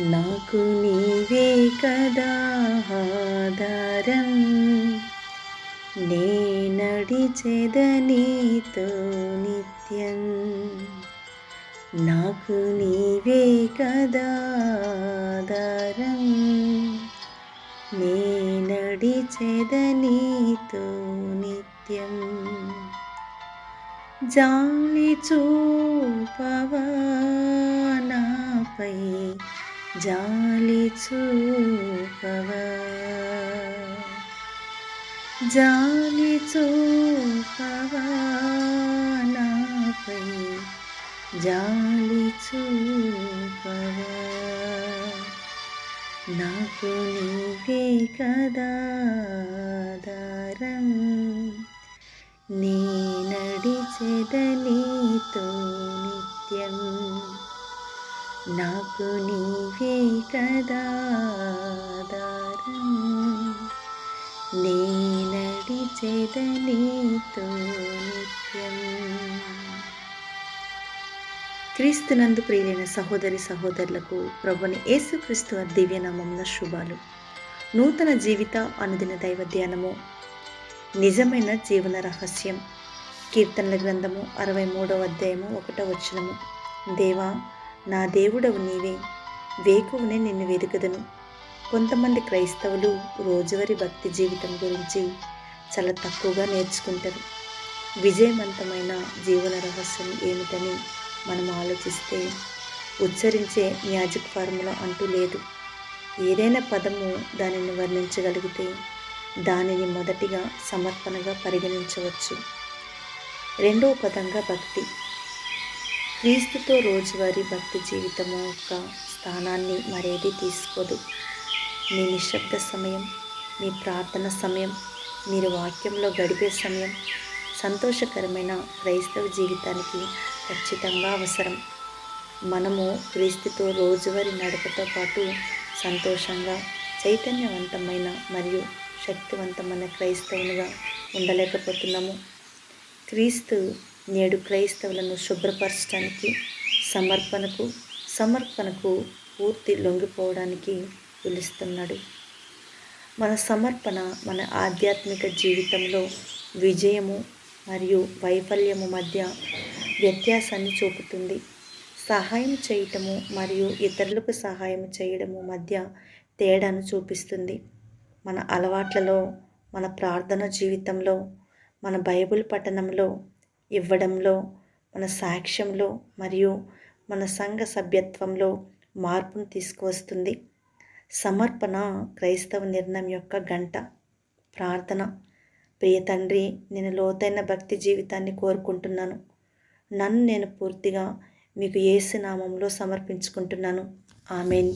నాకు నీవే కదా ఆధారం. నేనడిచెదనీతో నిత్యం. నాకు నీవే కదా ఆధారం. నేనడిచెదనీతో నిత్యం. జాలి చూపవా నాపై జాలి చూపవా. జాలి చూపవా నాపై. జాలి చూపవా. నాకు నీవే కదా కదాధారం నీ నడిచెదనీతో నిత్యం నాకు నీవే కదాధారం నీ నిత్యం. క్రీస్తునందు ప్రియులైన సహోదరి సహోదరులకు ప్రభుని యేసుక్రీస్తు దివ్యనామమున శుభాలు. నూతన జీవిత అనుదిన దైవ ధ్యానము నిజమైన జీవన రహస్యం కీర్తనల గ్రంథము అరవై మూడవ అధ్యాయము ఒకటో వచనము. దేవా నా దేవుడవు నీవే. వేకువనే నిన్ను వెతుకదను కొంతమంది క్రైస్తవులు రోజువారీ భక్తి జీవితం గురించి చాలా తక్కువగా నేర్చుకుంటారు. విజయవంతమైన జీవన రహస్యం ఏమిటని మనం ఆలోచిస్తే ఉచ్చరించే మ్యాజిక్ ఫార్ములా అంటూ లేదు. ఏదైనా పదము దానిని వర్ణించగలిగితే దానిని మొదటిగా సమర్పణగా పరిగణించవచ్చు. రెండవ పదంగా భక్తి. క్రీస్తుతో రోజువారీ భక్తి జీవితం యొక్క స్థానాన్ని మరేది తీసుకోదు. మీ నిశ్శబ్ద సమయం మీ ప్రార్థన సమయం మీరు వాక్యంలో గడిపే సమయం సంతోషకరమైన క్రైస్తవ జీవితానికి ఖచ్చితంగా అవసరం. మనము క్రీస్తుతో రోజువారీ నడకతో పాటు సంతోషంగా చైతన్యవంతమైన మరియు శక్తివంతమైన క్రైస్తవునిగా ఉండలేకపోతున్నాము. క్రీస్తు నేడు క్రైస్తవులను శుభ్రపరచడానికి సమర్పణకు సమర్పణకు పూర్తి లొంగిపోవడానికి పిలుస్తున్నాడు. మన సమర్పణ మన ఆధ్యాత్మిక జీవితంలో విజయము మరియు వైఫల్యము మధ్య వ్యత్యాసాన్ని చూపుతుంది. సహాయం చేయటము మరియు ఇతరులకు సహాయం చేయడము మధ్య తేడాను చూపిస్తుంది. మన అలవాట్లలో మన ప్రార్థన జీవితంలో మన బైబిల్ పఠనంలో ఇవ్వడంలో మన సాక్ష్యంలో మరియు మన సంఘ సభ్యత్వంలో మార్పును తీసుకువస్తుంది. సమర్పణ క్రైస్తవ నిర్ణయం యొక్క గంట. ప్రార్థన. ప్రియ తండ్రి నేను లోతైన భక్తి జీవితాన్ని కోరుకుంటున్నాను. నన్ను నేను పూర్తిగా మీకు ఏసు నామంలో సమర్పించుకుంటున్నాను. ఆమెన్.